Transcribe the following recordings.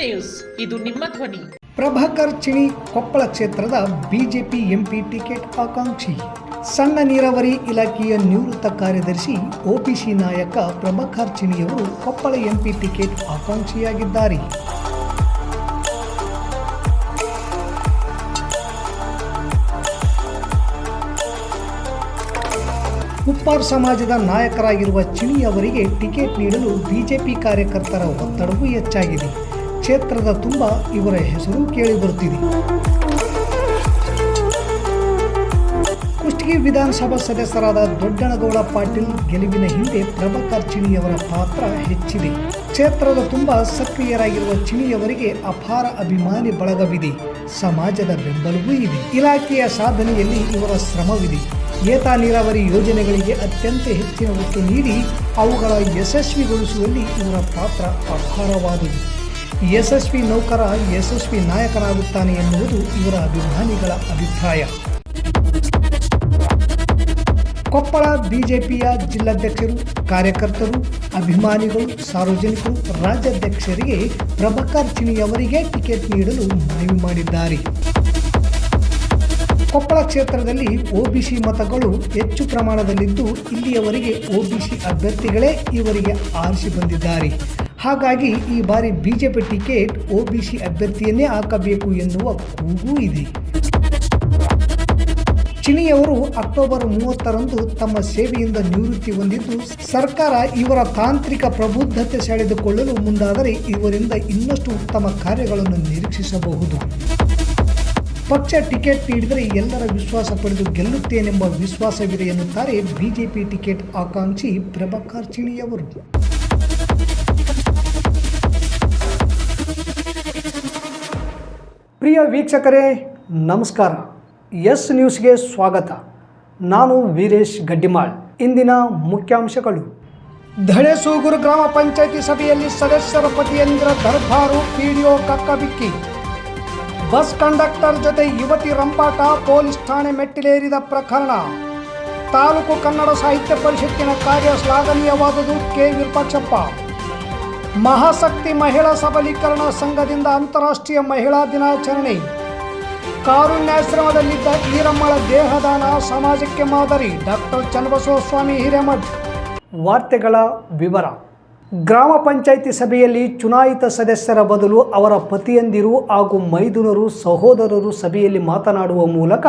News. ಇದು ನಿಮ್ಮ ಧ್ವನಿ. ಪ್ರಭಾಕರ್ ಚಿಣಿ ಕೊಪ್ಪಳ ಕ್ಷೇತ್ರದ ಬಿಜೆಪಿ ಎಂಪಿ ಟಿಕೆಟ್ ಆಕಾಂಕ್ಷಿ. ಸಣ್ಣ ನೀರಾವರಿ ಇಲಾಖೆಯ ನಿವೃತ್ತ ಕಾರ್ಯದರ್ಶಿ ಒಪಿಸಿ ನಾಯಕ ಪ್ರಭಾಕರ್ ಚಿಣಿಯವರು ಕೊಪ್ಪಳ ಎಂಪಿ ಟಿಕೆಟ್ ಆಕಾಂಕ್ಷಿಯಾಗಿದ್ದಾರೆ. ಉಪ್ಪಾರ್ ಸಮಾಜದ ನಾಯಕರಾಗಿರುವ ಚಿಣಿ ಅವರಿಗೆ ಟಿಕೆಟ್ ನೀಡಲು ಬಿಜೆಪಿ ಕಾರ್ಯಕರ್ತರ ಒತ್ತಡವೂ ಹೆಚ್ಚಾಗಿದೆ. ಕ್ಷೇತ್ರದ ತುಂಬ ಇವರ ಹೆಸರು ಕೇಳಿ ಬರುತ್ತಿದೆ ಕುಷ್ಟಗಿ ವಿಧಾನಸಭಾ ಸದಸ್ಯರಾದ ದೊಡ್ಡನಗೌಡ ಪಾಟೀಲ್ ಗೆಲುವಿನ ಹಿಂದೆ ಪ್ರಭಾಕರ್ ಚಿಣಿಯವರ ಪಾತ್ರ ಹೆಚ್ಚಿದೆ. ಕ್ಷೇತ್ರದ ತುಂಬ ಸಕ್ರಿಯರಾಗಿರುವ ಚಿಣಿಯವರಿಗೆ ಅಪಾರ ಅಭಿಮಾನಿ ಬಳಗವಿದೆ. ಸಮಾಜದ ಬೆಂಬಲವೂ ಇದೆ. ಇಲಾಖೆಯ ಸಾಧನೆಯಲ್ಲಿ ಇವರ ಶ್ರಮವಿದೆ. ಏತ ನೀರಾವರಿ ಯೋಜನೆಗಳಿಗೆ ಅತ್ಯಂತ ಹೆಚ್ಚಿನ ಒತ್ತು ನೀಡಿ ಅವುಗಳ ಯಶಸ್ವಿಗೊಳಿಸುವಲ್ಲಿ ಇವರ ಪಾತ್ರ ಅಪಾರವಾದುದು. ಯಶಸ್ವಿ ನೌಕರ, ಯಶಸ್ವಿ ನಾಯಕರಾಗುತ್ತಾನೆ ಎನ್ನುವುದು ಇವರ ಅಭಿಮಾನಿಗಳ ಅಭಿಪ್ರಾಯ. ಕೊಪ್ಪಳ ಬಿಜೆಪಿಯ ಜಿಲ್ಲಾಧ್ಯಕ್ಷರು, ಕಾರ್ಯಕರ್ತರು, ಅಭಿಮಾನಿಗಳು, ಸಾರ್ವಜನಿಕರು, ರಾಜ್ಯಾಧ್ಯಕ್ಷರಿಗೆ ಪ್ರಭಾಕರ್ ಚಿಣಿ ಅವರಿಗೆ ಟಿಕೆಟ್ ನೀಡಲು ಮನವಿ ಮಾಡಿದ್ದಾರೆ. ಕೊಪ್ಪಳ ಕ್ಷೇತ್ರದಲ್ಲಿ ಒಬಿಸಿ ಮತಗಳು ಹೆಚ್ಚು ಪ್ರಮಾಣದಲ್ಲಿದ್ದು, ಇಲ್ಲಿಯವರೆಗೆ ಒಬಿಸಿ ಅಭ್ಯರ್ಥಿಗಳೇ ಇವರಿಗೆ ಆರಿಸಿ ಬಂದಿದ್ದಾರೆ. ಹಾಗಾಗಿ ಈ ಬಾರಿ ಬಿಜೆಪಿ ಟಿಕೆಟ್ ಒಬಿಸಿ ಅಭ್ಯರ್ಥಿಯನ್ನೇ ಹಾಕಬೇಕು ಎನ್ನುವ ಕೂಗೂ ಇದೆ. ಚಿಣಿಯವರು ಅಕ್ಟೋಬರ್ ಮೂವತ್ತರಂದು ತಮ್ಮ ಸೇವೆಯಿಂದ ನಿವೃತ್ತಿ ಹೊಂದಿದ್ದು, ಸರ್ಕಾರ ಇವರ ತಾಂತ್ರಿಕ ಪ್ರಬುದ್ಧತೆ ಸೆಳೆದುಕೊಳ್ಳಲು ಮುಂದಾದರೆ ಇವರಿಂದ ಇನ್ನಷ್ಟು ಉತ್ತಮ ಕಾರ್ಯಗಳನ್ನು ನಿರೀಕ್ಷಿಸಬಹುದು. ಪಕ್ಷ ಟಿಕೆಟ್ ನೀಡಿದರೆ ಎಲ್ಲರ ವಿಶ್ವಾಸ ಪಡೆದು ಗೆಲ್ಲುತ್ತೇನೆಂಬ ವಿಶ್ವಾಸವಿದೆ ಎನ್ನುತ್ತಾರೆ ಬಿಜೆಪಿ ಟಿಕೆಟ್ ಆಕಾಂಕ್ಷಿ ಪ್ರಭಾಕರ್ ಚಿಣಿಯವರು ಪ್ರಿಯ ವೀಕ್ಷಕರೇ, ನಮಸ್ಕಾರ. ಎಸ್ ನ್ಯೂಸ್ಗೆ ಸ್ವಾಗತ. ನಾನು ವೀರೇಶ್ ಗಡ್ಡಿಮಾಳ್. ಇಂದಿನ ಮುಖ್ಯಾಂಶಗಳು. ಧಳೆಸೂಗೂರು ಗ್ರಾಮ ಪಂಚಾಯಿತಿ ಸಭೆಯಲ್ಲಿ ಸದಸ್ಯರ ಪತಿಯಂದ್ರ ದರ್ಬಾರು ಪಿಡಿಒ ಕಕ್ಕಬಿಕ್ಕಿ. ಬಸ್ ಕಂಡಕ್ಟರ್ ಜೊತೆ ಯುವತಿ ರಂಪಾಟ ಪೊಲೀಸ್ ಠಾಣೆ ಮೆಟ್ಟಿಲೇರಿದ ಪ್ರಕರಣ. ತಾಲೂಕು ಕನ್ನಡ ಸಾಹಿತ್ಯ ಪರಿಷತ್ತಿನ ಕಾರ್ಯ ಶ್ಲಾಘನೀಯವಾದುದು ಕೆ. ವಿರೂಪಾಕ್ಷಪ್ಪ. ಮಹಾಶಕ್ತಿ ಮಹಿಳಾ ಸಬಲೀಕರಣ ಸಂಘದಿಂದ ಅಂತಾರಾಷ್ಟ್ರೀಯ ಮಹಿಳಾ ದಿನಾಚರಣೆ. ಕಾರುಣ್ಯಾಶ್ರಮದಲ್ಲಿದ್ದ ಈರಮ್ಮಳ ದೇಹದಾನ ಸಮಾಜಕ್ಕೆ ಮಾದರಿ. ಡಾಕ್ಟರ್ ಚನ್ನಬಸವಸ್ವಾಮಿ ಹಿರೇಮಠ್. ವಾರ್ತೆಗಳ ವಿವರ. ಗ್ರಾಮ ಪಂಚಾಯಿತಿ ಸಭೆಯಲ್ಲಿ ಚುನಾಯಿತ ಸದಸ್ಯರ ಬದಲು ಅವರ ಪತಿಯಂದಿರು ಹಾಗೂ ಮೈದುನರು, ಸಹೋದರರು ಸಭೆಯಲ್ಲಿ ಮಾತನಾಡುವ ಮೂಲಕ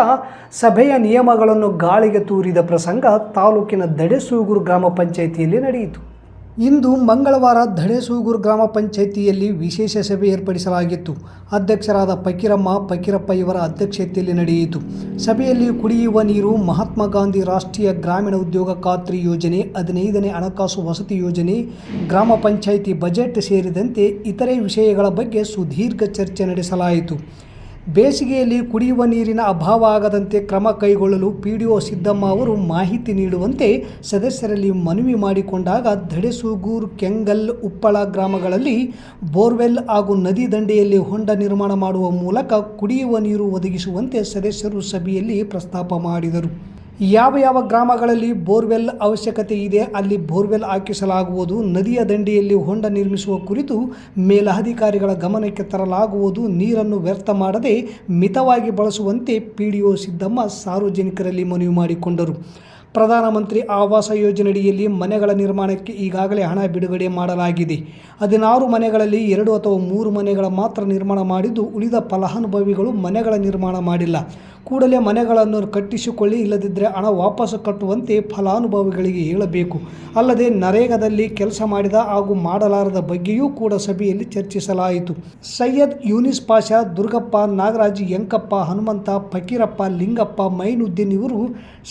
ಸಭೆಯ ನಿಯಮಗಳನ್ನು ಗಾಳಿಗೆ ತೂರಿದ ಪ್ರಸಂಗ ತಾಲೂಕಿನ ದಡೆಸೂಗುರು ಗ್ರಾಮ ಪಂಚಾಯಿತಿಯಲ್ಲಿ ನಡೆಯಿತು. ಇಂದು ಮಂಗಳವಾರ ಧಣೆಸೂಗೂರು ಗ್ರಾಮ ಪಂಚಾಯಿತಿಯಲ್ಲಿ ವಿಶೇಷ ಸಭೆ ಏರ್ಪಡಿಸಲಾಗಿತ್ತು. ಅಧ್ಯಕ್ಷರಾದ ಫಕೀರಮ್ಮ ಫಕೀರಪ್ಪ ಇವರ ಅಧ್ಯಕ್ಷತೆಯಲ್ಲಿ ನಡೆಯಿತು. ಸಭೆಯಲ್ಲಿ ಕುಡಿಯುವ ನೀರು, ಮಹಾತ್ಮ ಗಾಂಧಿ ರಾಷ್ಟ್ರೀಯ ಗ್ರಾಮೀಣ ಉದ್ಯೋಗ ಖಾತ್ರಿ ಯೋಜನೆ, ಹದಿನೈದನೇ ಹಣಕಾಸು ವಸತಿ ಯೋಜನೆ, ಗ್ರಾಮ ಪಂಚಾಯಿತಿ ಬಜೆಟ್ ಸೇರಿದಂತೆ ಇತರೆ ವಿಷಯಗಳ ಬಗ್ಗೆ ಸುದೀರ್ಘ ಚರ್ಚೆ ನಡೆಸಲಾಯಿತು. ಬೇಸಿಗೆಯಲ್ಲಿ ಕುಡಿಯುವ ನೀರಿನ ಅಭಾವ ಆಗದಂತೆ ಕ್ರಮ ಕೈಗೊಳ್ಳಲು ಪಿ ಡಿ ಒ ಸಿದ್ದಮ್ಮ ಅವರು ಮಾಹಿತಿ ನೀಡುವಂತೆ ಸದಸ್ಯರಲ್ಲಿ ಮನವಿ ಮಾಡಿಕೊಂಡಾಗ ಧಡೆಸೂಗೂರು ಕೆಂಗಲ್ ಉಪ್ಪಳ ಗ್ರಾಮಗಳಲ್ಲಿ ಬೋರ್ವೆಲ್ ಹಾಗೂ ನದಿ ದಂಡೆಯಲ್ಲಿ ಹೊಂಡ ನಿರ್ಮಾಣ ಮಾಡುವ ಮೂಲಕ ಕುಡಿಯುವ ನೀರು ಒದಗಿಸುವಂತೆ ಸದಸ್ಯರು ಸಭೆಯಲ್ಲಿ ಪ್ರಸ್ತಾಪ ಮಾಡಿದರು. ಯಾವ ಯಾವ ಗ್ರಾಮಗಳಲ್ಲಿ ಬೋರ್ವೆಲ್ ಅವಶ್ಯಕತೆ ಇದೆ, ಅಲ್ಲಿ ಬೋರ್ವೆಲ್ ಹಾಕಿಸಲಾಗುವುದು, ನದಿಯ ದಂಡೆಯಲ್ಲಿ ಹೊಂಡ ನಿರ್ಮಿಸುವ ಕುರಿತು ಮೇಲಧಿಕಾರಿಗಳ ಗಮನಕ್ಕೆ ತರಲಾಗುವುದು, ನೀರನ್ನು ವ್ಯರ್ಥ ಮಾಡದೆ ಮಿತವಾಗಿ ಬಳಸುವಂತೆ ಪಿ ಡಿ ಒ ಸಿದ್ದಮ್ಮ ಸಾರ್ವಜನಿಕರಲ್ಲಿ ಮನವಿ ಮಾಡಿಕೊಂಡರು. ಪ್ರಧಾನಮಂತ್ರಿ ಆವಾಸ ಯೋಜನೆಯಡಿಯಲ್ಲಿ ಮನೆಗಳ ನಿರ್ಮಾಣಕ್ಕೆ ಈಗಾಗಲೇ ಹಣ ಬಿಡುಗಡೆ ಮಾಡಲಾಗಿದೆ. ಹದಿನಾರು ಮನೆಗಳಲ್ಲಿ ಎರಡು ಅಥವಾ ಮೂರು ಮನೆಗಳ ಮಾತ್ರ ನಿರ್ಮಾಣ ಮಾಡಿದ್ದು, ಉಳಿದ ಫಲಾನುಭವಿಗಳು ಮನೆಗಳ ನಿರ್ಮಾಣ ಮಾಡಿಲ್ಲ. ಕೂಡಲೇ ಮನೆಗಳನ್ನು ಕಟ್ಟಿಸಿಕೊಳ್ಳಿ ಇಲ್ಲದಿದ್ದರೆ ಹಣ ವಾಪಸ್ಸು ಕಟ್ಟುವಂತೆ ಫಲಾನುಭವಿಗಳಿಗೆ ಹೇಳಬೇಕು. ಅಲ್ಲದೆ ನರೇಗಾದಲ್ಲಿ ಕೆಲಸ ಮಾಡಿದ ಹಾಗೂ ಮಾಡಲಾರದ ಬಗ್ಗೆಯೂ ಕೂಡ ಸಭೆಯಲ್ಲಿ ಚರ್ಚಿಸಲಾಯಿತು. ಸೈಯದ್ ಯೂನಿಸ್ ಪಾಷಾ, ದುರ್ಗಪ್ಪ ನಾಗರಾಜ್ ಯಂಕಪ್ಪ ಹನುಮಂತ, ಫಕೀರಪ್ಪ ಲಿಂಗಪ್ಪ, ಮೈನುದ್ದೀನ್ ಇವರು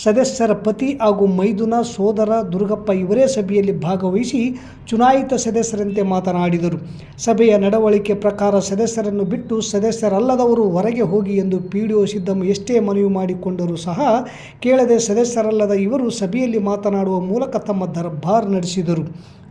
ಸದಸ್ಯರ ಪತಿ ಹಾಗೂ ಮೈದುನ ಸೋದರ ದುರ್ಗಪ್ಪ ಇವರೇ ಸಭೆಯಲ್ಲಿ ಭಾಗವಹಿಸಿ ಚುನಾಯಿತ ಸದಸ್ಯರಂತೆ ಮಾತನಾಡಿದರು. ಸಭೆಯ ನಡವಳಿಕೆ ಪ್ರಕಾರ ಸದಸ್ಯರನ್ನು ಬಿಟ್ಟು ಸದಸ್ಯರಲ್ಲದವರು ಹೊರಗೆ ಹೋಗಿ ಎಂದು ಪಿ ಡಿ ಒ ಸಿದ್ದಮ್ಮ ಎಷ್ಟೇ ಮನವಿ ಮಾಡಿಕೊಂಡರೂ ಸಹ ಕೇಳದೆ ಸದಸ್ಯರಲ್ಲದ ಇವರು ಸಭೆಯಲ್ಲಿ ಮಾತನಾಡುವ ಮೂಲಕ ತಮ್ಮ ದರ್ಬಾರ್ ನಡೆಸಿದರು.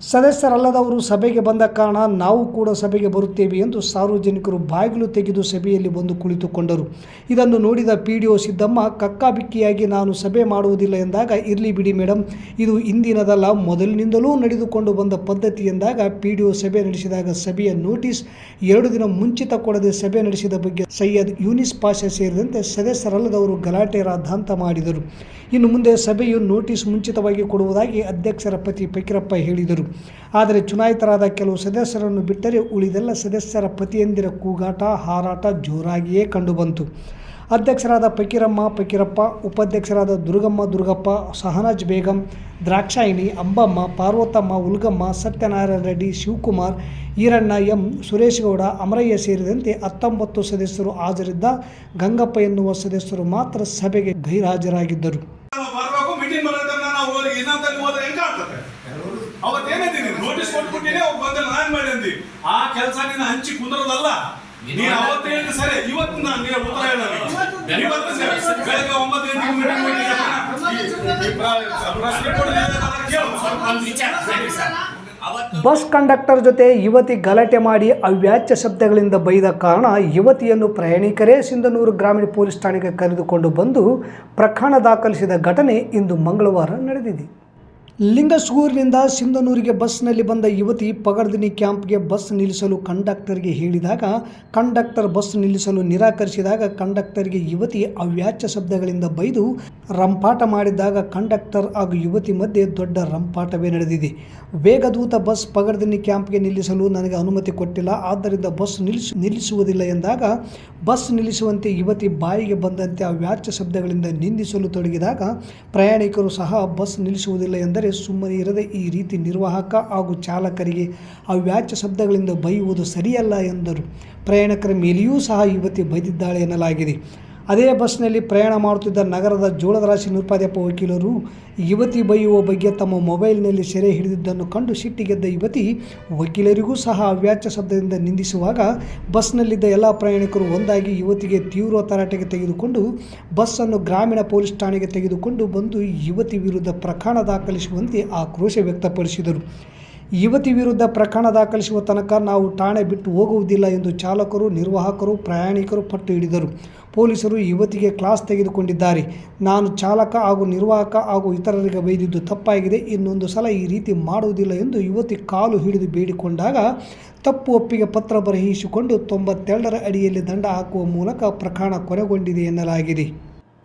ಸದಸ್ಯರಲ್ಲದವರು ಸಭೆಗೆ ಬಂದ ಕಾರಣ ನಾವು ಕೂಡ ಸಭೆಗೆ ಬರುತ್ತೇವೆ ಎಂದು ಸಾರ್ವಜನಿಕರು ಬಾಗಿಲು ತೆಗೆದು ಸಭೆಯಲ್ಲಿ ಬಂದು ಕುಳಿತುಕೊಂಡರು. ಇದನ್ನು ನೋಡಿದ ಪಿ ಡಿ ಒ ಸಿದ್ದಮ್ಮ ಕಕ್ಕಾಬಿಕ್ಕಿಯಾಗಿ ನಾನು ಸಭೆ ಮಾಡುವುದಿಲ್ಲ ಎಂದಾಗ, ಇರಲಿ ಬಿಡಿ ಮೇಡಮ್ ಇದು ಇಂದಿನದಲ್ಲ ಮೊದಲಿನಿಂದಲೂ ನಡೆದುಕೊಂಡು ಬಂದ ಪದ್ಧತಿ ಎಂದಾಗ, ಪಿ ಡಿ ಒ ಸಭೆ ನಡೆಸಿದಾಗ ಸಭೆಯ ನೋಟಿಸ್ ಎರಡು ದಿನ ಮುಂಚಿತ ಕೊಡದೆ ಸಭೆ ನಡೆಸಿದ ಬಗ್ಗೆ ಸೈಯದ್ ಯೂನಿಸ್ ಪಾಷಾ ಸೇರಿದಂತೆ ಸದಸ್ಯರಲ್ಲದವರು ಗಲಾಟೆ, ರಾದ್ಧಾಂತ ಮಾಡಿದರು. ಇನ್ನು ಮುಂದೆ ಸಭೆಯು ನೋಟಿಸ್ ಮುಂಚಿತವಾಗಿ ಕೊಡುವುದಾಗಿ ಅಧ್ಯಕ್ಷರ ಪತಿ ಫಕೀರಪ್ಪ ಹೇಳಿದರು. ಆದರೆ ಚುನಾಯಿತರಾದ ಕೆಲವು ಸದಸ್ಯರನ್ನು ಬಿಟ್ಟರೆ ಉಳಿದೆಲ್ಲ ಸದಸ್ಯರ ಪತಿಯಂದಿರ ಕೂಗಾಟ, ಹಾರಾಟ ಜೋರಾಗಿಯೇ ಕಂಡುಬಂತು. ಅಧ್ಯಕ್ಷರಾದ ಫಕೀರಮ್ಮ, ಫಕೀರಪ್ಪ, ಉಪಾಧ್ಯಕ್ಷರಾದ ದುರ್ಗಮ್ಮ, ದುರ್ಗಪ್ಪ, ಸಹನಾಜ್ ಬೇಗಂ, ದ್ರಾಕ್ಷಾಯಿಣಿ, ಅಂಬಮ್ಮ, ಪಾರ್ವತಮ್ಮ, ಉಲ್ಗಮ್ಮ, ಸತ್ಯನಾರಾಯಣ ರೆಡ್ಡಿ, ಶಿವಕುಮಾರ್, ಈರಣ್ಣ ಎಂ, ಸುರೇಶ್ಗೌಡ, ಅಮರಯ್ಯ ಸೇರಿದಂತೆ ಹತ್ತೊಂಬತ್ತು ಸದಸ್ಯರು ಹಾಜರಿದ್ದ ಗಂಗಪ್ಪ ಎನ್ನುವ ಸದಸ್ಯರು ಮಾತ್ರ ಸಭೆಗೆ ಗೈರಾಜರಾಗಿದ್ದರು ನಾವು ಬರ್ಬೇಕು ಮೀಟಿಂಗ್ ಬರೋದನ್ನ ನಾವು ಹೋಗಿ ಇನ್ನೊಂದಲ್ಲಿ ಹೋದ್ರೆ ಹೆಂಗ ಆಗ್ತದೆ ಅವತ್ತೇನಿದ್ದೀನಿ ನೋಟಿಸ್ ಕೊಟ್ಬಿಟ್ಟಿನಿ ಅವ್ರು ಬಂದ್ರೆ ನಾನ್ ಮಾಡಿ ಅಂದಿ ಆ ಕೆಲಸ ನೀನು ಹಂಚಿ ಕುಂದ್ರದಲ್ಲ. ನೀನು ಅವತ್ತೇನು ಹೇಳಿದ್ರೆ ಸರಿ ಇವತ್ತು ನಾನು ನೀನು ಉತ್ತರ ಹೇಳ ಇವತ್ತು ಸರಿ. ಬೆಳಗ್ಗೆ ಒಂಬತ್ತು ಗಂಟೆಗೆ ಮೀಟಿಂಗ್ ಬಸ್ ಕಂಡಕ್ಟರ್ ಜೊತೆ ಯುವತಿ ಗಲಾಟೆ ಮಾಡಿ ಅವ್ಯಾಚ್ಯ ಶಬ್ದಗಳಿಂದ ಬೈದ ಕಾರಣ ಯುವತಿಯನ್ನು ಪ್ರಯಾಣಿಕರೇ ಸಿಂಧನೂರು ಗ್ರಾಮೀಣ ಪೊಲೀಸ್ ಠಾಣೆಗೆ ಕರೆದುಕೊಂಡು ಬಂದು ಪ್ರಕರಣ ದಾಖಲಿಸಿದ ಘಟನೆ ಇಂದು ಮಂಗಳವಾರ ನಡೆದಿದೆ. ಲಿಂಗಸೂರಿನಿಂದ ಸಿಂಧನೂರಿಗೆ ಬಸ್ನಲ್ಲಿ ಬಂದ ಯುವತಿ ಪಗಡ್ದಿನಿ ಕ್ಯಾಂಪ್ಗೆ ಬಸ್ ನಿಲ್ಲಿಸಲು ಕಂಡಕ್ಟರ್ಗೆ ಹೇಳಿದಾಗ, ಕಂಡಕ್ಟರ್ ಬಸ್ ನಿಲ್ಲಿಸಲು ನಿರಾಕರಿಸಿದಾಗ ಕಂಡಕ್ಟರ್ಗೆ ಯುವತಿ ಅವ್ಯಾಚ್ಯ ಶಬ್ದಗಳಿಂದ ಬೈದು ರಂಪಾಟ ಮಾಡಿದಾಗ ಕಂಡಕ್ಟರ್ ಹಾಗೂ ಯುವತಿ ಮಧ್ಯೆ ದೊಡ್ಡ ರಂಪಾಟವೇ ನಡೆದಿದೆ. ವೇಗದೂತ ಬಸ್ ಪಗಡ್ದಿನಿ ಕ್ಯಾಂಪ್ಗೆ ನಿಲ್ಲಿಸಲು ನನಗೆ ಅನುಮತಿ ಕೊಟ್ಟಿಲ್ಲ, ಆದ್ದರಿಂದ ಬಸ್ ನಿಲ್ಲಿಸ, ನಿಲ್ಲಿಸುವುದಿಲ್ಲ ಎಂದಾಗ, ಬಸ್ ನಿಲ್ಲಿಸುವಂತೆ ಯುವತಿ ಬಾಯಿಗೆ ಬಂದಂತೆ ಅವ್ಯಾಚ್ಯ ಶಬ್ದಗಳಿಂದ ನಿಂದಿಸಲು ತೊಡಗಿದಾಗ ಪ್ರಯಾಣಿಕರು ಸಹ ಬಸ್ ನಿಲ್ಲಿಸುವುದಿಲ್ಲ ಎಂದರೆ ಸುಮ್ಮನೆ ಇರದೆ ಈ ರೀತಿ ನಿರ್ವಾಹಕ ಹಾಗೂ ಚಾಲಕರಿಗೆ ಅವ್ಯಾಚ್ಯ ಶಬ್ದಗಳಿಂದ ಬೈಯುವುದು ಸರಿಯಲ್ಲ ಎಂದರು. ಪ್ರಯಾಣಿಕರ ಮೇಲೆಯೂ ಸಹ ಯುವತಿ ಬೈದಿದ್ದಾಳೆ ಎನ್ನಲಾಗಿದೆ. ಅದೇ ಬಸ್ನಲ್ಲಿ ಪ್ರಯಾಣ ಮಾಡುತ್ತಿದ್ದ ನಗರದ ಜೋಳದ ರಾಶಿ ನೃಪಾದ್ಯಪ್ಪ ವಕೀಲರು, ಯುವತಿ ಬೈಯುವ ಬಗ್ಗೆ ತಮ್ಮ ಮೊಬೈಲ್ನಲ್ಲಿ ಸೆರೆ ಹಿಡಿದಿದ್ದನ್ನು ಕಂಡು ಸಿಟ್ಟಿಗೆದ್ದ ಯುವತಿ ವಕೀಲರಿಗೂ ಸಹ ಅವ್ಯಾಚ್ಯ ಶಬ್ದದಿಂದ ನಿಂದಿಸುವಾಗ ಬಸ್ನಲ್ಲಿದ್ದ ಎಲ್ಲ ಪ್ರಯಾಣಿಕರು ಒಂದಾಗಿ ಯುವತಿಗೆ ತೀವ್ರ ತರಾಟೆಗೆ ತೆಗೆದುಕೊಂಡು ಬಸ್ಸನ್ನು ಗ್ರಾಮೀಣ ಪೊಲೀಸ್ ಠಾಣೆಗೆ ತೆಗೆದುಕೊಂಡು ಬಂದು ಯುವತಿ ವಿರುದ್ಧ ಪ್ರಕರಣ ದಾಖಲಿಸುವಂತೆ ಆಕ್ರೋಶ ವ್ಯಕ್ತಪಡಿಸಿದರು. ಯುವತಿ ವಿರುದ್ಧ ಪ್ರಕರಣ ದಾಖಲಿಸುವ ತನಕ ನಾವು ಠಾಣೆ ಬಿಟ್ಟು ಹೋಗುವುದಿಲ್ಲ ಎಂದು ಚಾಲಕರು, ನಿರ್ವಾಹಕರು, ಪ್ರಯಾಣಿಕರು ಪಟ್ಟು ಹಿಡಿದರು. ಪೊಲೀಸರು ಯುವತಿಗೆ ಕ್ಲಾಸ್ ತೆಗೆದುಕೊಂಡಿದ್ದಾರೆ. ನಾನು ಚಾಲಕ ಹಾಗೂ ನಿರ್ವಾಹಕ ಹಾಗೂ ಇತರರಿಗೆ ಬೈದಿದ್ದು ತಪ್ಪಾಗಿದೆ. ಇನ್ನೊಂದು ಸಲ ಈ ರೀತಿ ಮಾಡುವುದಿಲ್ಲ ಎಂದು ಯುವತಿ ಕಾಲು ಹಿಡಿದು ಬೇಡಿಕೊಂಡಾಗ ತಪ್ಪು ಒಪ್ಪಿಗೆ ಪತ್ರ ಬರೆಯಿಸಿಕೊಂಡು ತೊಂಬತ್ತೆರಡರ ಅಡಿಯಲ್ಲಿ ದಂಡ ಹಾಕುವ ಮೂಲಕ ಪ್ರಕರಣ ಕೊನೆಗೊಂಡಿದೆ ಎನ್ನಲಾಗಿದೆ.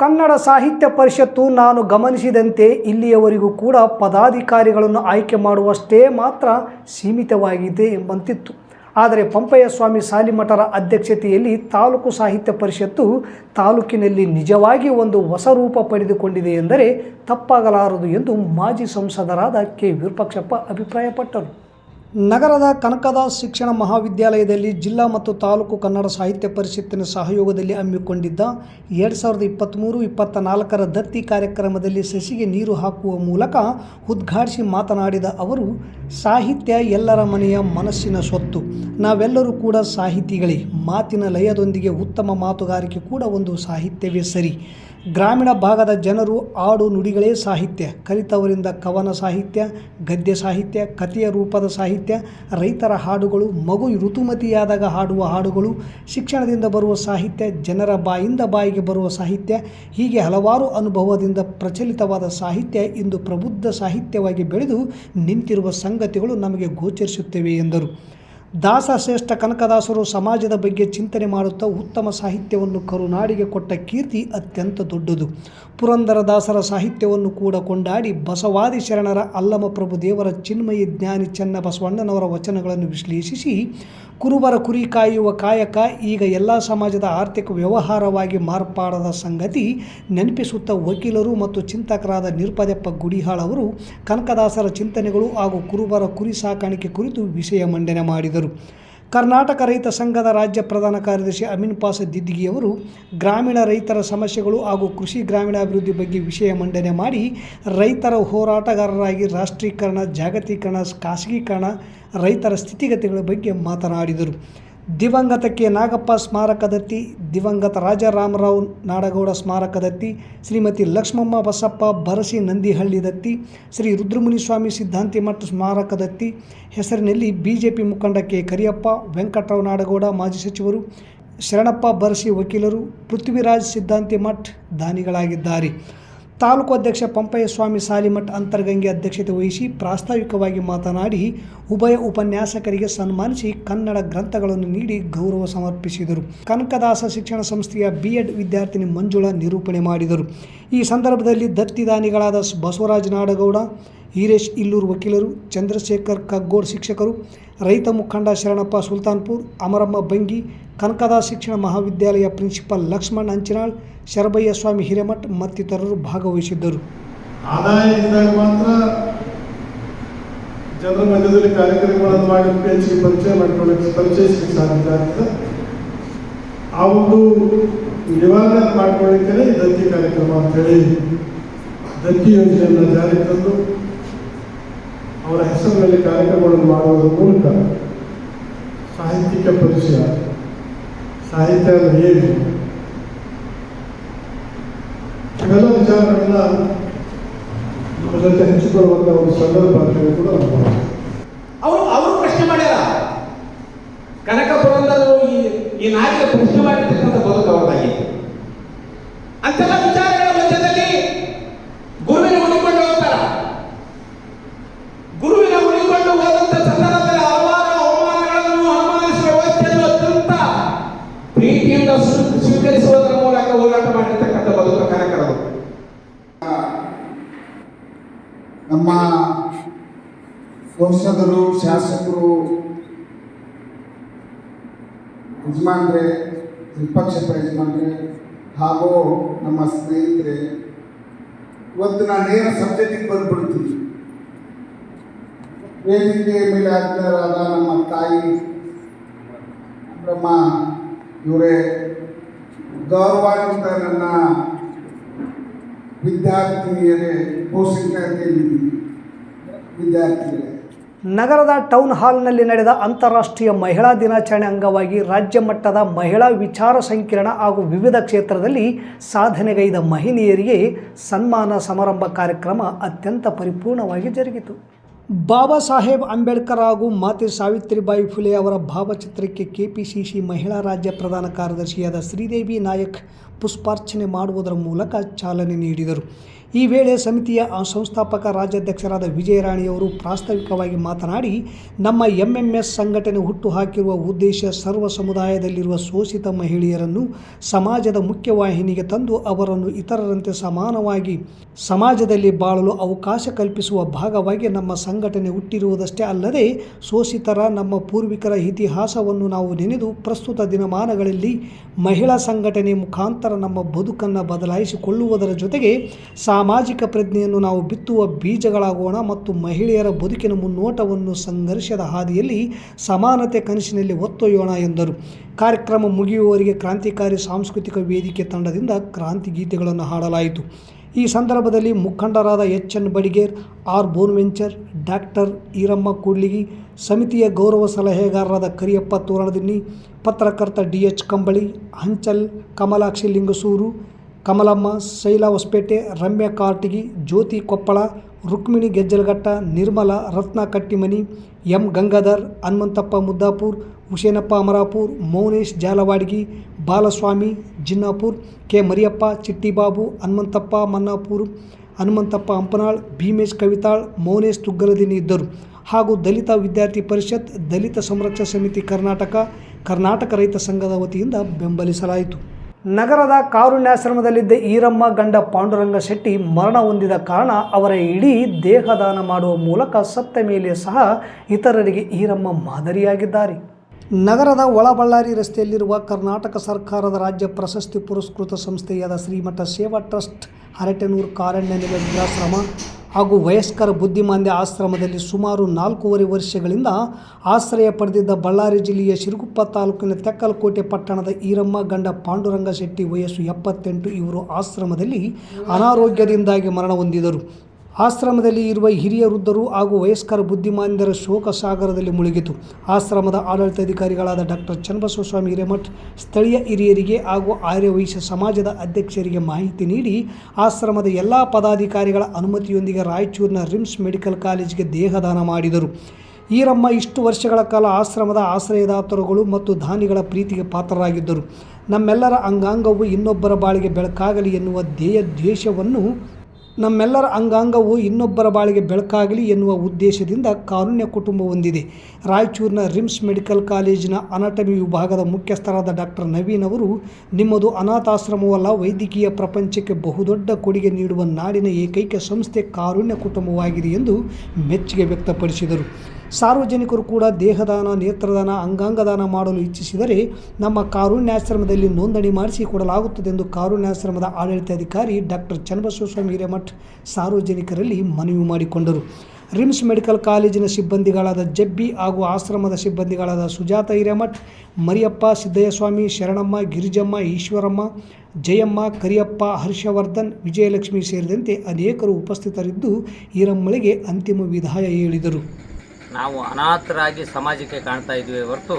ಕನ್ನಡ ಸಾಹಿತ್ಯ ಪರಿಷತ್ತು ನಾನು ಗಮನಿಸಿದಂತೆ ಇಲ್ಲಿಯವರೆಗೂ ಕೂಡ ಪದಾಧಿಕಾರಿಗಳನ್ನು ಆಯ್ಕೆ ಮಾಡುವಷ್ಟೇ ಮಾತ್ರ ಸೀಮಿತವಾಗಿದೆ ಎಂಬಂತಿತ್ತು. ಆದರೆ ಪಂಪಯ್ಯ ಸ್ವಾಮಿ ಸಾಲಿಮಠರ ಅಧ್ಯಕ್ಷತೆಯಲ್ಲಿ ತಾಲೂಕು ಸಾಹಿತ್ಯ ಪರಿಷತ್ತು ತಾಲೂಕಿನಲ್ಲಿ ನಿಜವಾಗಿ ಒಂದು ಹೊಸ ರೂಪ ಪಡೆದುಕೊಂಡಿದೆ ಎಂದರೆ ತಪ್ಪಾಗಲಾರದು ಎಂದು ಮಾಜಿ ಸಂಸದರಾದ ಕೆ ವಿರೂಪಾಕ್ಷಪ್ಪ ಅಭಿಪ್ರಾಯಪಟ್ಟರು. ನಗರದ ಕನಕದಾಸ್ ಶಿಕ್ಷಣ ಮಹಾವಿದ್ಯಾಲಯದಲ್ಲಿ ಜಿಲ್ಲಾ ಮತ್ತು ತಾಲೂಕು ಕನ್ನಡ ಸಾಹಿತ್ಯ ಪರಿಷತ್ತಿನ ಸಹಯೋಗದಲ್ಲಿ ಹಮ್ಮಿಕೊಂಡಿದ್ದ ಎರಡು ಸಾವಿರದ ಇಪ್ಪತ್ತ್ಮೂರು ಇಪ್ಪತ್ತ ನಾಲ್ಕರ ದತ್ತಿ ಕಾರ್ಯಕ್ರಮದಲ್ಲಿ ಸಸಿಗೆ ನೀರು ಹಾಕುವ ಮೂಲಕ ಉದ್ಘಾಟಿಸಿ ಮಾತನಾಡಿದ ಅವರು, ಸಾಹಿತ್ಯ ಎಲ್ಲರ ಮನೆಯ ಮನಸ್ಸಿನ ಸ್ವತ್ತು ನಾವೆಲ್ಲರೂ ಕೂಡ ಸಾಹಿತಿಗಳೇ. ಮಾತಿನ ಲಯದೊಂದಿಗೆ ಉತ್ತಮ ಮಾತುಗಾರಿಕೆ ಕೂಡ ಒಂದು ಸಾಹಿತ್ಯವೇ ಸರಿ. ಗ್ರಾಮೀಣ ಭಾಗದ ಜನರು ಆಡು ನುಡಿಗಳೇ ಸಾಹಿತ್ಯ, ಕಲಿತವರಿಂದ ಕವನ ಸಾಹಿತ್ಯ, ಗದ್ಯ ಸಾಹಿತ್ಯ, ಕಥೆಯ ರೂಪದ ಸಾಹಿತ್ಯ, ರೈತರ ಹಾಡುಗಳು, ಮಗು ಋತುಮತಿಯಾದಾಗ ಹಾಡುವ ಹಾಡುಗಳು, ಶಿಕ್ಷಣದಿಂದ ಬರುವ ಸಾಹಿತ್ಯ, ಜನರ ಬಾಯಿಂದ ಬಾಯಿಗೆ ಬರುವ ಸಾಹಿತ್ಯ, ಹೀಗೆ ಹಲವಾರು ಅನುಭವದಿಂದ ಪ್ರಚಲಿತವಾದ ಸಾಹಿತ್ಯ ಇಂದು ಪ್ರಬುದ್ಧ ಸಾಹಿತ್ಯವಾಗಿ ಬೆಳೆದು ನಿಂತಿರುವ ಸಂಗತಿಗಳು ನಮಗೆ ಗೋಚರಿಸುತ್ತವೆ ಎಂದರು. ದಾಸಶ್ರೇಷ್ಠ ಕನಕದಾಸರು ಸಮಾಜದ ಬಗ್ಗೆ ಚಿಂತನೆ ಮಾಡುತ್ತಾ ಉತ್ತಮ ಸಾಹಿತ್ಯವನ್ನು ಕರುನಾಡಿಗೆ ಕೊಟ್ಟ ಕೀರ್ತಿ ಅತ್ಯಂತ ದೊಡ್ಡದು. ಪುರಂದರದಾಸರ ಸಾಹಿತ್ಯವನ್ನು ಕೂಡ ಕೊಂಡಾಡಿ ಬಸವಾದಿ ಶರಣರ ಅಲ್ಲಮಪ್ರಭು ದೇವರ ಚಿನ್ಮಯ ಜ್ಞಾನಿ ಚೆನ್ನ ಬಸವಣ್ಣನವರ ವಚನಗಳನ್ನು ವಿಶ್ಲೇಷಿಸಿ, ಕುರುಬರ ಕುರಿ ಕಾಯುವ ಕಾಯಕ, ಈಗ ಎಲ್ಲ ಸಮಾಜದ ಆರ್ಥಿಕ ವ್ಯವಹಾರವಾಗಿ ಮಾರ್ಪಾಡದ ಸಂಗತಿ, ನೆನಪಿಸುತ್ತಾ ವಕೀಲರು ಮತ್ತು ಚಿಂತಕರಾದ ನಿರ್ಪದೆಪ್ಪ ಗುಡಿಹಾಳ್ ಅವರು ಕನಕದಾಸರ ಚಿಂತನೆಗಳು ಹಾಗೂ ಕುರುಬರ ಕುರಿ ಸಾಕಾಣಿಕೆ ಕುರಿತು ವಿಷಯ ಮಂಡನೆ ಮಾಡಿದರು. ಕರ್ನಾಟಕ ರೈತ ಸಂಘದ ರಾಜ್ಯ ಪ್ರಧಾನ ಕಾರ್ಯದರ್ಶಿ ಅಮೀನ್ ಪಾಸ ದಿದ್ದಿಗಿಯವರು ಗ್ರಾಮೀಣ ರೈತರ ಸಮಸ್ಯೆಗಳು ಹಾಗೂ ಕೃಷಿ ಗ್ರಾಮೀಣಾಭಿವೃದ್ಧಿ ಬಗ್ಗೆ ವಿಷಯ ಮಂಡನೆ ಮಾಡಿ ರೈತರ ಹೋರಾಟಗಾರರಾಗಿ ರಾಷ್ಟ್ರೀಕರಣ, ಜಾಗತೀಕರಣ, ಖಾಸಗೀಕರಣ, ರೈತರ ಸ್ಥಿತಿಗತಿಗಳ ಬಗ್ಗೆ ಮಾತನಾಡಿದರು. ದಿವಂಗತ ಕೆ ನಾಗಪ್ಪ ಸ್ಮಾರಕದತ್ತಿ ದಿವಂಗತ ರಾಜಾರಾಮರಾವ್ ನಾಡಗೌಡ ಸ್ಮಾರಕದತ್ತಿ ಶ್ರೀಮತಿ ಲಕ್ಷ್ಮಮ್ಮ ಬಸಪ್ಪ ಬರಸಿ ನಂದಿಹಳ್ಳಿ ದತ್ತಿ, ಶ್ರೀ ರುದ್ರಮುನಿ ಸ್ವಾಮಿ ಸಿದ್ಧಾಂತಿ ಮಠ ಹೆಸರಿನಲ್ಲಿ ಬಿ ಹೆಸರಿನಲ್ಲಿ ಬಿಜೆಪಿ ಮುಖಂಡ ಕೆ ಕರಿಯಪ್ಪ, ವೆಂಕಟರಾವ್ ನಾಡಗೌಡ ಮಾಜಿ ಸಚಿವರು, ಶರಣಪ್ಪ ಬರಸಿ ವಕೀಲರು, ಪೃಥ್ವಿರಾಜ್ ಸಿದ್ಧಾಂತಿ ಮಠ್ ದಾನಿಗಳಾಗಿದ್ದಾರೆ. ತಾಲೂಕು ಅಧ್ಯಕ್ಷ ಪಂಪಯ್ಯ ಸ್ವಾಮಿ ಸಾಲಿಮಠ್ ಅಂತರ್ಗಂಗೆ ಅಧ್ಯಕ್ಷತೆ ವಹಿಸಿ ಪ್ರಾಸ್ತಾವಿಕವಾಗಿ ಮಾತನಾಡಿ, ಉಭಯ ಉಪನ್ಯಾಸಕರಿಗೆ ಸನ್ಮಾನಿಸಿ ಕನ್ನಡ ಗ್ರಂಥಗಳನ್ನು ನೀಡಿ ಗೌರವ ಸಮರ್ಪಿಸಿದರು. ಕನಕದಾಸ ಶಿಕ್ಷಣ ಸಂಸ್ಥೆಯ ಬಿ ಎಡ್ ವಿದ್ಯಾರ್ಥಿನಿ ಮಂಜುಳಾ ನಿರೂಪಣೆ ಮಾಡಿದರು. ಈ ಸಂದರ್ಭದಲ್ಲಿ ದತ್ತಿದಾನಿಗಳಾದ ಬಸವರಾಜ ನಾಡಗೌಡ, ಹೀರೇಶ್ ಇಲ್ಲೂರು ವಕೀಲರು, ಚಂದ್ರಶೇಖರ್ ಕಗ್ಗೋಡ್ ಶಿಕ್ಷಕರು ರೈತ ಮುಖಂಡ ಶರಣಪ್ಪ ಸುಲ್ತಾನ್ಪುರ್, ಅಮರಮ್ಮ ಬಂಗಿ, ಕನಕದಾಸ ಶಿಕ್ಷಣ ಮಹಾವಿದ್ಯಾಲಯ ಪ್ರಿನ್ಸಿಪಾಲ್ ಲಕ್ಷ್ಮಣ್ ಅಂಚಿನಾಳ್ ಶರಬಯ್ಯ ಸ್ವಾಮಿ ಹಿರೇಮಠ್ ಮತ್ತಿತರರು ಭಾಗವಹಿಸಿದ್ದರು. ಆದಾಯ ಮಾತ್ರ ಜನರ ಮಧ್ಯದಲ್ಲಿ ಕಾರ್ಯಕ್ರಮಗಳನ್ನು ಮಾಡಿ ಹೆಚ್ಚಿಗೆ ಪರಿಚಯ ಮಾಡ್ಕೊಳ್ಳೋಕೆ ಪರಿಚಯಿಸಲಿಕ್ಕೆ ಸಾಧ್ಯ ಆಗ್ತದೆ ಆ ಒಂದು ನಿವಾರಣೆ ಮಾಡ್ಕೊಳ್ಳಿಕ್ಕೆ ದತ್ತಿ ಕಾರ್ಯಕ್ರಮ ಅಂತೇಳಿ ದತ್ತಿ ಯೋಜನೆಯನ್ನು ಜಾರಿಗೆ ತಂದು ಅವರ ಹೆಸರಿನಲ್ಲಿ ಕಾರ್ಯಕ್ರಮಗಳನ್ನು ಮಾಡುವುದರ ಮೂಲಕ ಸಾಹಿತ್ಯಿಕ ಪರಿಚಯ ಸಾಹಿತ್ಯ ಏನು ಇವೆಲ್ಲ ವಿಚಾರಗಳನ್ನ ನಮ್ಮ ಜೊತೆ ಹಂಚಿಕೊಳ್ಳುವಂಥ ಒಂದು ಸಂದರ್ಭ ಅಂತೇಳಿ ಕೂಡ. ಅವರು ಅವರು ಪ್ರಶ್ನೆ ಮಾಡ್ಯಾರ. ಕನಕ ಪುರಂದರು ಈ ಈ ನಾಡಿನ ಪ್ರಶ್ನೆ ಮಾಡಿರ್ತಕ್ಕಂಥ ಬದುಕು ಅವರದಾಗಿತ್ತು ಅಂತೆಲ್ಲ ವಿಚಾರಗಳ ಮಧ್ಯದಲ್ಲಿ ಗುರುವಿನ ಉಳಿಕೊಂಡು ಹೋಗ್ತಾರ ಗುರುವಿನ ಉಳಿಕೊಂಡು ಹೋದಂತ ಸಂದರ್ಭದಲ್ಲಿ ಹಲವಾರು ಅವಮಾನಗಳನ್ನು ಅವಮಾನಿಸುವ ವ್ಯವಸ್ಥೆಯನ್ನು ಅತ್ಯಂತ ಪ್ರೀತಿಯಿಂದ ಸ್ವೀ- ಸ್ವೀಕರಿಸುವುದರ ಮೂಲಕ ಹೋರಾಟ ಮಾಡಿರ್ತಕ್ಕಂಥ ಬದುಕು ಕನಕರದು ನಮ್ಮ ಸಂಸದರು, ಶಾಸಕರು, ಯಜಮಾನ್ರೆ, ವಿಪಕ್ಷದ ಯಜಮಾನ್ರೆ, ಹಾಗೂ ನಮ್ಮ ಸ್ನೇಹಿತರೆ, ಇವತ್ತು ನಾನು ನೇರ ಸಬ್ಜೆಕ್ಟಿಗೆ ಬಂದ್ಬಿಡ್ತೀನಿ ವೇದಿಕೆ ಮೇಲೆ ಆಜ್ಞರಾದ ನಮ್ಮ ತಾಯಿ ಬ್ರಹ್ಮ ಇವರೇ, ಗೌರವಾನ್ವಿತ ನನ್ನ ವಿದ್ಯಾರ್ಥಿನಿಯರೇ ಪೋಷಕರಲ್ಲಿ ವಿದ್ಯಾರ್ಥಿಗಳೇ. ನಗರದ ಟೌನ್ ಹಾಲ್ನಲ್ಲಿ ನಡೆದ ಅಂತಾರಾಷ್ಟ್ರೀಯ ಮಹಿಳಾ ದಿನಾಚರಣೆ ಅಂಗವಾಗಿ ರಾಜ್ಯ ಮಟ್ಟದ ಮಹಿಳಾ ವಿಚಾರ ಸಂಕಿರಣ ಹಾಗೂ ವಿವಿಧ ಕ್ಷೇತ್ರದಲ್ಲಿ ಸಾಧನೆಗೈದ ಮಹಿಳೆಯರಿಗೆ ಸನ್ಮಾನ ಸಮಾರಂಭ ಕಾರ್ಯಕ್ರಮ ಅತ್ಯಂತ ಪರಿಪೂರ್ಣವಾಗಿ ಜರುಗಿತು. ಬಾಬಾ ಸಾಹೇಬ್ ಅಂಬೇಡ್ಕರ್ ಹಾಗೂ ಮಾತೆ ಸಾವಿತ್ರಿಬಾಯಿ ಫುಲೆ ಅವರ ಭಾವಚಿತ್ರಕ್ಕೆ ಕೆಪಿಸಿಸಿ ಮಹಿಳಾ ರಾಜ್ಯ ಪ್ರಧಾನ ಕಾರ್ಯದರ್ಶಿಯಾದ ಶ್ರೀದೇವಿ ನಾಯಕ್ ಪುಷ್ಪಾರ್ಚನೆ ಮಾಡುವುದರ ಮೂಲಕ ಚಾಲನೆ ನೀಡಿದರು. ಈ ವೇಳೆ ಸಮಿತಿಯ ಸಂಸ್ಥಾಪಕ ರಾಜ್ಯಾಧ್ಯಕ್ಷರಾದ ವಿಜಯರಾಣಿಯವರು ಪ್ರಾಸ್ತಾವಿಕವಾಗಿ ಮಾತನಾಡಿ, ನಮ್ಮ ಎಂಎಂಎಸ್ ಸಂಘಟನೆ ಹುಟ್ಟುಹಾಕಿರುವ ಉದ್ದೇಶ ಸರ್ವ ಸಮುದಾಯದಲ್ಲಿರುವ ಶೋಷಿತ ಮಹಿಳೆಯರನ್ನು ಸಮಾಜದ ಮುಖ್ಯವಾಹಿನಿಗೆ ತಂದು ಅವರನ್ನು ಇತರರಂತೆ ಸಮಾನವಾಗಿ ಸಮಾಜದಲ್ಲಿ ಬಾಳಲು ಅವಕಾಶ ಕಲ್ಪಿಸುವ ಭಾಗವಾಗಿ ನಮ್ಮ ಸಂಘಟನೆ ಹುಟ್ಟಿರುವುದಷ್ಟೇ ಅಲ್ಲದೆ, ಶೋಷಿತರ, ನಮ್ಮ ಪೂರ್ವಿಕರ ಇತಿಹಾಸವನ್ನು ನಾವು ನೆನೆದು ಪ್ರಸ್ತುತ ದಿನಮಾನಗಳಲ್ಲಿ ಮಹಿಳಾ ಸಂಘಟನೆ ಮುಖಾಂತರ ನಮ್ಮ ಬದುಕನ್ನು ಬದಲಾಯಿಸಿಕೊಳ್ಳುವುದರ ಜೊತೆಗೆ ಸಾಮಾಜಿಕ ಪ್ರಜ್ಞೆಯನ್ನು ನಾವು ಬಿತ್ತುವ ಬೀಜಗಳಾಗೋಣ ಮತ್ತು ಮಹಿಳೆಯರ ಬದುಕಿನ ಮುನ್ನೋಟವನ್ನು ಸಂಘರ್ಷದ ಹಾದಿಯಲ್ಲಿ ಸಮಾನತೆ ಕನಸಿನಲ್ಲಿ ಒತ್ತೊಯ್ಯೋಣ ಎಂದರು. ಕಾರ್ಯಕ್ರಮ ಮುಗಿಯುವವರಿಗೆ ಕ್ರಾಂತಿಕಾರಿ ಸಾಂಸ್ಕೃತಿಕ ವೇದಿಕೆ ತಂಡದಿಂದ ಕ್ರಾಂತಿ ಗೀತೆಗಳನ್ನು ಹಾಡಲಾಯಿತು. ಈ ಸಂದರ್ಭದಲ್ಲಿ ಮುಖಂಡರಾದ H. N. Badiger, R. Bonventure doctor Eeramma Kudligi, ಸಮಿತಿಯ ಗೌರವ ಸಲಹೆಗಾರರಾದ ಕರಿಯಪ್ಪ ತೋರಣದಿನ್ನಿ, ಪತ್ರಕರ್ತ D. H. Kambali Hanchal Kamalakshi Lingasuru Kamalamma Shaila Hospet Ramya Kartigi Jyoti Koppal, Rukmini Gejjalagatta, Nirmala, Ratna Kattimani, M Gangadhar, Hanumanthappa Muddapur, Husenappa Amarapur, Mounesh Jalavadagi, Balaswamy, Jinnapur, K Mariyappa, Chittibabu, Hanumanthappa Mannapur, Hanumanthappa Hampanal, Bhimesh Kavital, Mounesh Tuggaladinni ಇದ್ದರು. ಹಾಗೂ ದಲಿತ ವಿದ್ಯಾರ್ಥಿ ಪರಿಷತ್, ದಲಿತ ಸಂರಕ್ಷಣಾ ಸಮಿತಿ ಕರ್ನಾಟಕ ಕರ್ನಾಟಕ ರೈತ ಸಂಘದ ವತಿಯಿಂದ ಬೆಂಬಲಿಸಲಾಯಿತು. ನಗರದ ಕಾರುಣ್ಯಾಶ್ರಮದಲ್ಲಿದ್ದ ಈರಮ್ಮ ಗಂಡ ಪಾಂಡುರಂಗ ಶೆಟ್ಟಿ ಮರಣ ಹೊಂದಿದ ಕಾರಣ ಅವರ ಇಡೀ ದೇಹದಾನ ಮಾಡುವ ಮೂಲಕ ಸತ್ತ ಮೇಲೆ ಸಹ ಇತರರಿಗೆ ಈರಮ್ಮ ಮಾದರಿಯಾಗಿದ್ದಾರೆ. ನಗರದ ಒಳಬಳ್ಳಾರಿ ರಸ್ತೆಯಲ್ಲಿರುವ ಕರ್ನಾಟಕ ಸರ್ಕಾರದ ರಾಜ್ಯ ಪ್ರಶಸ್ತಿ ಪುರಸ್ಕೃತ ಸಂಸ್ಥೆಯಾದ ಶ್ರೀಮಠ ಸೇವಾ ಟ್ರಸ್ಟ್ ಹರಟೆನೂರು ಕಾರಣ್ಯ ನಿಲಯಾಶ್ರಮ ಹಾಗೂ ವಯಸ್ಕರ ಬುದ್ಧಿಮಾಂದ್ಯ ಆಶ್ರಮದಲ್ಲಿ ಸುಮಾರು ನಾಲ್ಕೂವರೆ ವರ್ಷಗಳಿಂದ ಆಶ್ರಯ ಪಡೆದಿದ್ದ ಬಳ್ಳಾರಿ ಜಿಲ್ಲೆಯ ಶಿರುಗುಪ್ಪ ತಾಲೂಕಿನ ತೆಕ್ಕಲಕೋಟೆ ಪಟ್ಟಣದ ಈರಮ್ಮ ಗಂಡ ಪಾಂಡುರಂಗ ಶೆಟ್ಟಿ ವಯಸ್ಸು ಎಪ್ಪತ್ತೆಂಟು. ಇವರು ಆಶ್ರಮದಲ್ಲಿ ಅನಾರೋಗ್ಯದಿಂದಾಗಿ ಮರಣ ಹೊಂದಿದರು. ಆಶ್ರಮದಲ್ಲಿ ಇರುವ ಹಿರಿಯ ವೃದ್ಧರು ಹಾಗೂ ವಯಸ್ಕರ ಬುದ್ಧಿಮಾಂದ್ಯರ ಶೋಕ ಸಾಗರದಲ್ಲಿ ಮುಳುಗಿತು. ಆಶ್ರಮದ ಆಡಳಿತಾಧಿಕಾರಿಗಳಾದ ಡಾಕ್ಟರ್ ಚನ್ನಬಸವಸ್ವಾಮಿ ಹಿರೇಮಠ್, ಸ್ಥಳೀಯ ಹಿರಿಯರಿಗೆ ಹಾಗೂ ಆರ್ಯವೈಶ್ಯ ಸಮಾಜದ ಅಧ್ಯಕ್ಷರಿಗೆ ಮಾಹಿತಿ ನೀಡಿ, ಆಶ್ರಮದ ಎಲ್ಲ ಪದಾಧಿಕಾರಿಗಳ ಅನುಮತಿಯೊಂದಿಗೆ ರಾಯಚೂರಿನ ರಿಮ್ಸ್ ಮೆಡಿಕಲ್ ಕಾಲೇಜಿಗೆ ದೇಹದಾನ ಮಾಡಿದರು. ಈರಮ್ಮ ಇಷ್ಟು ವರ್ಷಗಳ ಕಾಲ ಆಶ್ರಮದ ಆಶ್ರಯದಾತರುಗಳು ಮತ್ತು ದಾನಿಗಳ ಪ್ರೀತಿಗೆ ಪಾತ್ರರಾಗಿದ್ದರು. ನಮ್ಮೆಲ್ಲರ ಅಂಗಾಂಗವು ಇನ್ನೊಬ್ಬರ ಬಾಳಿಗೆ ಬೆಳಕಾಗಲಿ ಎನ್ನುವ ಧ್ಯೇಯ ದ್ವೇಷವನ್ನು ನಮ್ಮೆಲ್ಲರ ಅಂಗಾಂಗವು ಇನ್ನೊಬ್ಬರ ಬಾಳಿಗೆ ಬೆಳಕಾಗಲಿ ಎನ್ನುವ ಉದ್ದೇಶದಿಂದ ಕಾರುಣ್ಯ ಕುಟುಂಬ ಹೊಂದಿದೆ. ರಾಯಚೂರಿನ ರಿಮ್ಸ್ ಮೆಡಿಕಲ್ ಕಾಲೇಜಿನ ಅನಾಟಮಿ ವಿಭಾಗದ ಮುಖ್ಯಸ್ಥರಾದ ಡಾಕ್ಟರ್ ನವೀನ್ ಅವರು, ನಿಮ್ಮದು ಅನಾಥಾಶ್ರಮವಲ್ಲ, ವೈದ್ಯಕೀಯ ಪ್ರಪಂಚಕ್ಕೆ ಬಹುದೊಡ್ಡ ಕೊಡುಗೆ ನೀಡುವ ನಾಡಿನ ಏಕೈಕ ಸಂಸ್ಥೆ ಕಾರುಣ್ಯ ಕುಟುಂಬವಾಗಿದೆ ಎಂದು ಮೆಚ್ಚುಗೆ ವ್ಯಕ್ತಪಡಿಸಿದರು. ಸಾರ್ವಜನಿಕರು ಕೂಡ ದೇಹದಾನ, ನೇತ್ರದಾನ, ಅಂಗಾಂಗದಾನ ಮಾಡಲು ಇಚ್ಛಿಸಿದರೆ ನಮ್ಮ ಕಾರುಣ್ಯಾಶ್ರಮದಲ್ಲಿ ನೋಂದಣಿ ಮಾಡಿಸಿಕೊಡಲಾಗುತ್ತದೆ ಎಂದು ಕಾರುಣ್ಯಾಶ್ರಮದ ಆಡಳಿತಾಧಿಕಾರಿ ಡಾಕ್ಟರ್ ಚನ್ನಬಸವಸ್ವಾಮಿ ಹಿರೇಮಠ್ ಸಾರ್ವಜನಿಕರಲ್ಲಿ ಮನವಿ ಮಾಡಿಕೊಂಡರು. ರಿಮ್ಸ್ ಮೆಡಿಕಲ್ ಕಾಲೇಜಿನ ಸಿಬ್ಬಂದಿಗಳಾದ ಜಬ್ಬಿ ಹಾಗೂ ಆಶ್ರಮದ ಸಿಬ್ಬಂದಿಗಳಾದ ಸುಜಾತ ಹಿರೇಮಠ್ ಮರಿಯಪ್ಪ ಸಿದ್ದಯ್ಯಸ್ವಾಮಿ, ಶರಣಮ್ಮ, ಗಿರಿಜಮ್ಮ, ಈಶ್ವರಮ್ಮ, ಜಯಮ್ಮ, ಕರಿಯಪ್ಪ, ಹರ್ಷವರ್ಧನ್, ವಿಜಯಲಕ್ಷ್ಮಿ ಸೇರಿದಂತೆ ಅನೇಕರು ಉಪಸ್ಥಿತರಿದ್ದು, ಈರಮ್ಮಳಿಗೆ ಅಂತಿಮ ವಿದಾಯ ಹೇಳಿದರು. ನಾವು ಅನಾಥರಾಗಿ ಸಮಾಜಕ್ಕೆ ಕಾಣ್ತಾ ಇದ್ವಿ ಹೊರತು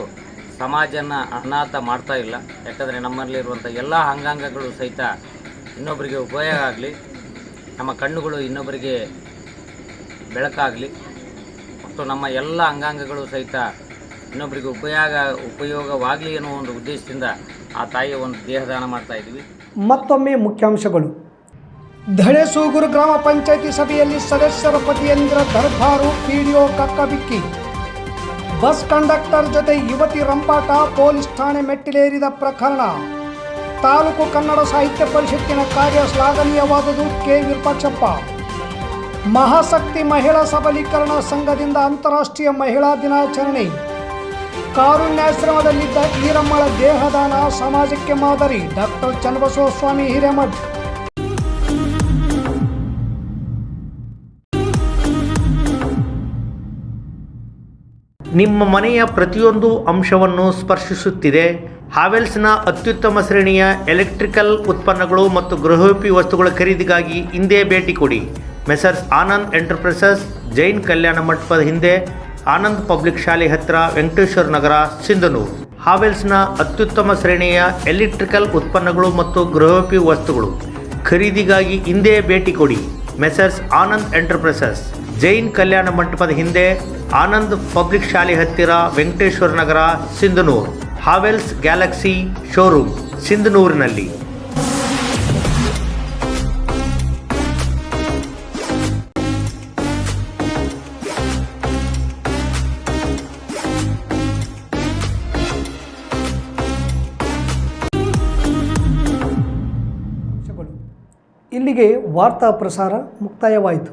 ಸಮಾಜನ ಅನಾಥ ಮಾಡ್ತಾ ಇಲ್ಲ. ಯಾಕಂದರೆ ನಮ್ಮಲ್ಲಿರುವಂಥ ಎಲ್ಲ ಅಂಗಾಂಗಗಳು ಸಹಿತ ಇನ್ನೊಬ್ಬರಿಗೆ ಉಪಯೋಗ ಆಗಲಿ, ನಮ್ಮ ಕಣ್ಣುಗಳು ಇನ್ನೊಬ್ಬರಿಗೆ ಬೆಳಕಾಗಲಿ ಮತ್ತು ನಮ್ಮ ಎಲ್ಲ ಅಂಗಾಂಗಗಳು ಸಹಿತ ಇನ್ನೊಬ್ಬರಿಗೆ ಉಪಯೋಗ, ಉಪಯೋಗವಾಗಲಿ ಅನ್ನೋ ಒಂದು ಉದ್ದೇಶದಿಂದ ಆ ತಾಯಿಯ ಒಂದು ದೇಹದಾನ ಮಾಡ್ತಾ ಇದ್ವಿ. ಮತ್ತೊಮ್ಮೆ ಮುಖ್ಯಾಂಶಗಳು. ಧಳೆಸೂಗೂರು ಗ್ರಾಮ ಪಂಚಾಯಿತಿ ಸಭೆಯಲ್ಲಿ ಸದಸ್ಯರ ಪತಿಯಂದ್ರ ದರ್ಬಾರು ಪಿಡಿಒ ಕಕ್ಕಬಿಕ್ಕಿ. ಬಸ್ ಕಂಡಕ್ಟರ್ ಜೊತೆ ಯುವತಿ ರಂಪಾಟ ಪೊಲೀಸ್ ಠಾಣೆ ಮೆಟ್ಟಿಲೇರಿದ ಪ್ರಕರಣ. ತಾಲೂಕು ಕನ್ನಡ ಸಾಹಿತ್ಯ ಪರಿಷತ್ತಿನ ಕಾರ್ಯ ಶ್ಲಾಘನೀಯವಾದುದು ಕೆ ವಿರೂಪಾಕ್ಷಪ್ಪ. ಮಹಾಶಕ್ತಿ ಮಹಿಳಾ ಸಬಲೀಕರಣ ಸಂಘದಿಂದ ಅಂತಾರಾಷ್ಟ್ರೀಯ ಮಹಿಳಾ ದಿನಾಚರಣೆ. ಕಾರುಣ್ಯಾಶ್ರಮದಲ್ಲಿದ್ದ ಈರಮ್ಮಳ ದೇಹದಾನ ಸಮಾಜಕ್ಕೆ ಮಾದರಿ ಡಾಕ್ಟರ್ ಚನ್ನಬಸವಸ್ವಾಮಿ ಹಿರೇಮಠ್. ನಿಮ್ಮ ಮನೆಯ ಪ್ರತಿಯೊಂದು ಅಂಶವನ್ನು ಸ್ಪರ್ಶಿಸುತ್ತಿದೆ. ಹಾವೆಲ್ಸ್ನ ಅತ್ಯುತ್ತಮ ಶ್ರೇಣಿಯ ಎಲೆಕ್ಟ್ರಿಕಲ್ ಉತ್ಪನ್ನಗಳು ಮತ್ತು ಗೃಹೋಪಿ ವಸ್ತುಗಳ ಖರೀದಿಗಾಗಿ ಹಿಂದೆ ಭೇಟಿ ಕೊಡಿ. ಮೆಸರ್ಸ್ ಆನಂದ್ ಎಂಟರ್ಪ್ರೈಸಸ್, ಜೈನ್ ಕಲ್ಯಾಣ ಮಂಟಪದ ಹಿಂದೆ ಆನಂದ್ ಪಬ್ಲಿಕ್ ಶಾಲೆ ಹತ್ತಿರ ವೆಂಕಟೇಶ್ವರ ನಗರ, ಸಿಂಧನೂರು. ಹಾವೆಲ್ಸ್ನ ಅತ್ಯುತ್ತಮ ಶ್ರೇಣಿಯ ಎಲೆಕ್ಟ್ರಿಕಲ್ ಉತ್ಪನ್ನಗಳು ಮತ್ತು ಗೃಹೋಪಿ ವಸ್ತುಗಳು ಖರೀದಿಗಾಗಿ ಹಿಂದೆ ಭೇಟಿ ಕೊಡಿ. Messrs Anand enterprises. ಜೈನ್ ಕಲ್ಯಾಣ ಮಂಟಪದ ಹಿಂದೆ ಆನಂದ್ ಪಬ್ಲಿಕ್ ಶಾಲೆ ಹತ್ತಿರ Venkateshwara Nagar, Sindhanur. Havells Galaxy showroom, ಸಿಂಧನೂರಿನಲ್ಲಿ. ಇಲ್ಲಿಗೆ ವಾರ್ತಾ ಪ್ರಸಾರ ಮುಕ್ತಾಯವಾಯಿತು.